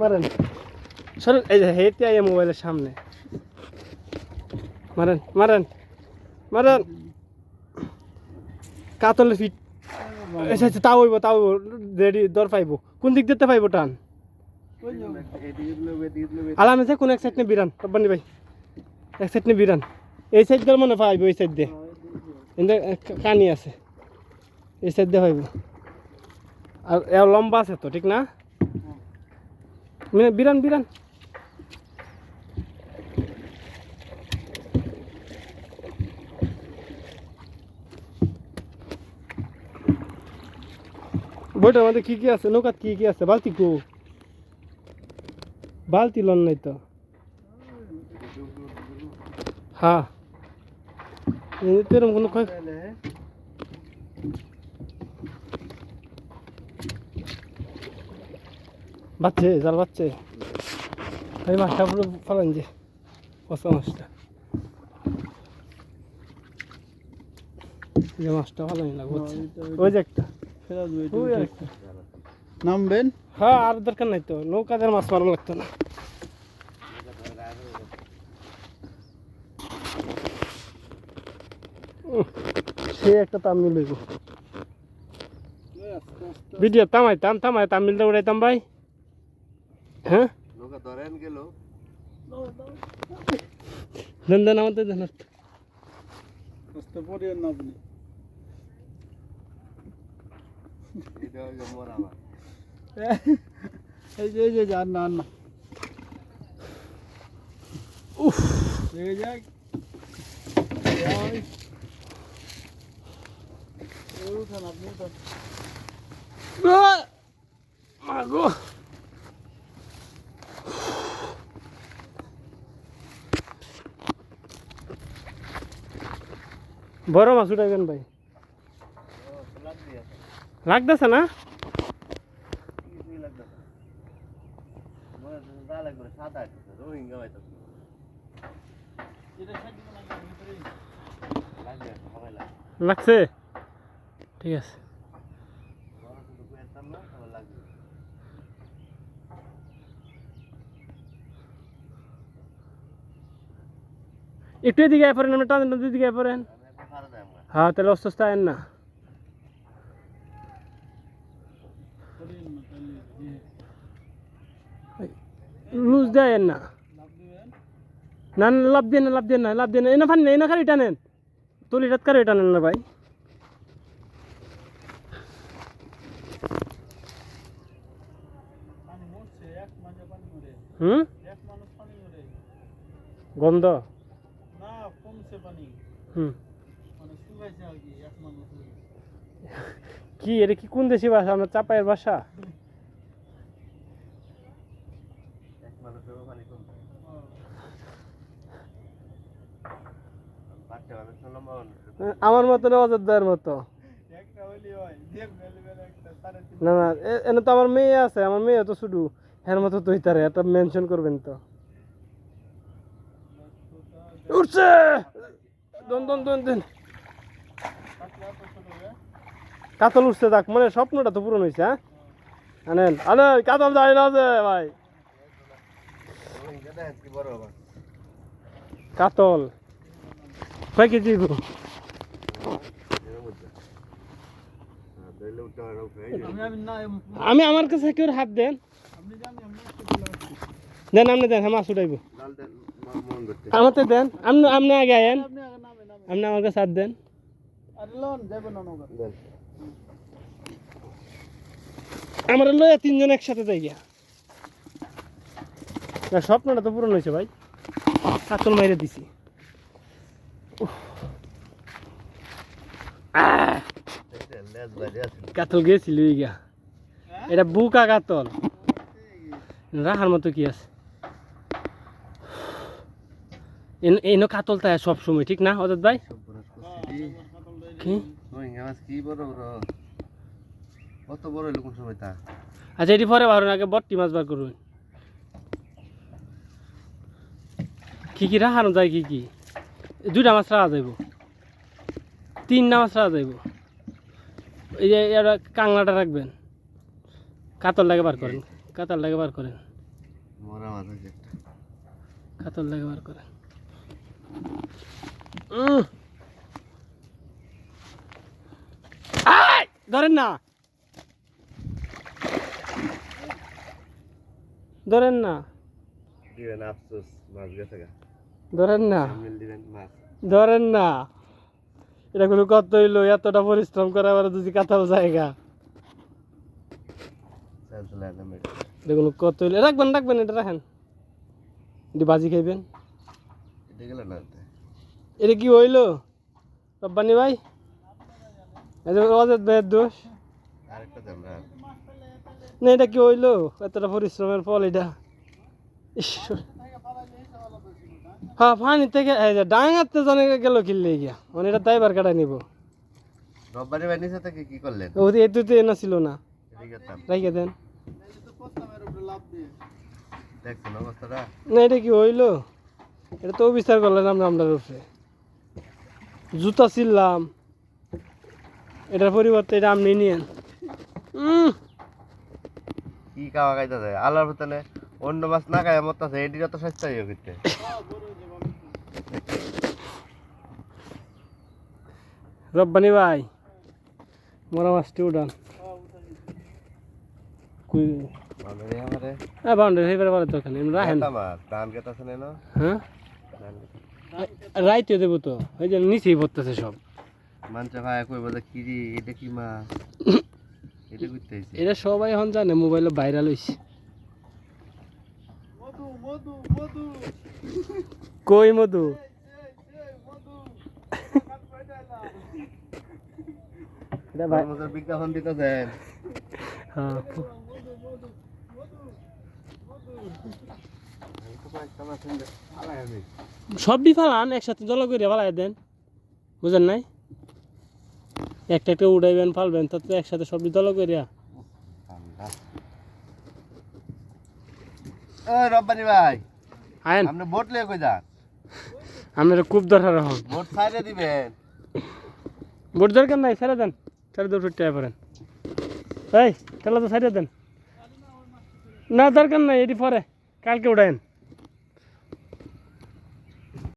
মারেন। সর এই যে হেতে আইয়া মোবাইলের সামনে। মারেন মারেন মারেন। কাতলে ফিট। আচ্ছা আচ্ছা তাও হইব, তাও রেডি, দর পাইব। কোন দিক দিতে পাইব টান? আলাম আছে, কোন এক সাইড নে বিরান। রব্বানি ভাই, এক সাইড নে বিরান। এই সাইড দিয়ে মনে পাইব, এই সাইড দিয়ে। কানি আছে। এই সাইড দিয়ে পাইব। আর এর লম্বা আছে তো, ঠিক না? বিরান বিরান। বইটার মধ্যে কি কি আছে? নৌকাত কি কি আছে? বালতি কো। বালতি লন নাই তো। হ্যাঁ। এরকম কোনো বাচ্চে জাল বাচ্চে। এই মাছটা পুরো ফেলেন যে কষা মাছটা যে মাছটা ফেলেন না বুঝছে ওই যে একটা। ওই নামবেন? হ্যাঁ আর দরকার নাই তো। নৌকাদের মাছ মারম লাগতো না। উহ, সে একটা তামিল ভিডিও তামাইতাম তামাই তামিলটা উড়াইতাম ভাই। হ্যাঁ দেন দেন আমাদের দেন কষ্ট পড়িয়েন না আপনি এই যে এই যে যান না না উফ উঠান, আপনি উঠান। মাগো বড় মাছ উঠাইবেন ভাই। লাগতেছে না? লাগছে? ঠিক আছে। একটু এদিকে পড়েন, আমরা টান দিকে পড়েন আমি একটু ফারা দেয় আমরা হ্যাঁ তাহলে অস্ত আয়েন না। লুজ দেয় না না না, লাভ দিয়ে না লাভ দিয়ে না লাভ দিয়ে না এনে ফান এনে খালি টানেন তলিটাত কারে টানেন না ভাই। হুম। গন্ধ। হুম মানে শুকাইছে আর কি, এক মানুষ হয়ে। কি, এটা কি কোন দেশি ভাষা? আমরা চাপায়ের ভাষা? আমার মতো না অযোধ্যার মতো। না না এনে তো আমার মেয়ে আছে, আমার মেয়ে তো শুধু হ্যার মতো তুই তারে এটা মেনশন করবেন তো। উঠছে! দন দন দন দন। কাতলা উঠছে দেখ মানে স্বপ্নটা তো পূরণ হয়েছে হ্যাঁ? আনেন আনেন কাতল ভাই দেখেন কি বড় আবার কাতল। কয় কেজি না আমি না আমার কাছে কেউ হাত দেন। আপনি জানি আমি একটু দেন আপনি দেন হ্যাঁ মাছ উঠাইব। লাল দেন আমার তো দেন আপনি আপনি আগে আয়েন। আপনি আমার কাছে হাত দেন আরে লন, যাইবেন না নৌকা। দেন আমার লইয়া তিনজন একসাথে যাই গিয়া না স্বপ্নটা তো পূরণ হয়েছে ভাই। কাতল মাইরে দিছি। কাতল গেছিল গিয়া? এটা বুকা কাতল। রাখার মতো কি আছে? এনো কাতল তাই সব সময় ঠিক না অজত ভাই? কি রোহিঙ্গা মাছ কি বড় বড় কত বড় কোন সময় তা? আচ্ছা এটি পরে বারণ আগে বট্টি মাছ বার করুন। কি কি রাখানো যায় কি কি? দুইটা মাছ রাখা যাইব। তিনটা মাছ রাখা যাইব। এই যে কাংলাটা রাখবেন। কাতল লাগে বার করেন। কাতল লাগে বার করেন। মরা মাছ কাতল লাগে বার করেন। ধরেন না। ধরেন না। দিবেন আফসোস মাছ গেছে ধরেন না। দিবেন মাছ। ধরেন না। এটা কোনো কত হইল এতটা পরিশ্রম করে আবার যদি কাতাল জায়গা এটা কত হইল রাখবেন রাখবেন এটা রাখেন। এটি বাজি খাইবেন। এটা কি হইল? রব্বানি ভাই? অজেদ ভাইয়ের দোষ। আরেকটা না না এটা কি হইল? এতটা পরিশ্রমের ফল এটা। হ্যাঁ পানি থেকে ডাঙাতে জনে গেল কিনলে গিয়া মানে এটা দায়বার কাটাই নিব। রব্বারি নিচে থেকে কি করলেন? ও এতুতে এনা ছিল না। রাইখে দেন। না এটা কি হইল? এটা তো বিচার করলেন আমরা আমরা উপরে জুতা ছিললাম এটার পরিবর্তে এটা আপনি নিয়েন। উম, কি খাওয়া খাইতেছে? আল্লাহর ভিতরে অন্য মাছ না খায় মরতেছে এটি যত সস্তা হয়ে করতে রব্বানি ভাই মরা মাছটি উঠান। কুই? হ্যাঁ? রাইতে দেবো তো ওই যে নিচেই পড়তেছে সব। মানছে ভাই কইব যে কি রে এটা কি মাছ? এটা সবাই এখন জানে মোবাইলে ভাইরাল হয়েছে কই মধু? বিজ্ঞাপন দিতেছেন। হ্যাঁ। সব বি ফালান একসাথে জল করে ফালাই দেন। বুঝেন নাই? একটা একটা উড়াইবেন ফালবেন তাতে একসাথে সবজি দল করিয়া রব্বানি ভাই আয়েন। আপনি বোট লিয়ে কই যান? আপনার খুব দরকার এখন। বোট সাইডে দিবেন। বোট দরকার নাই? ছেড়ে দেন ছেড়ে দেবো ছুটতে পারেন এই তাহলে তো ছেড়ে দেন। না দরকার নাই এটি পরে কালকে উড়াইন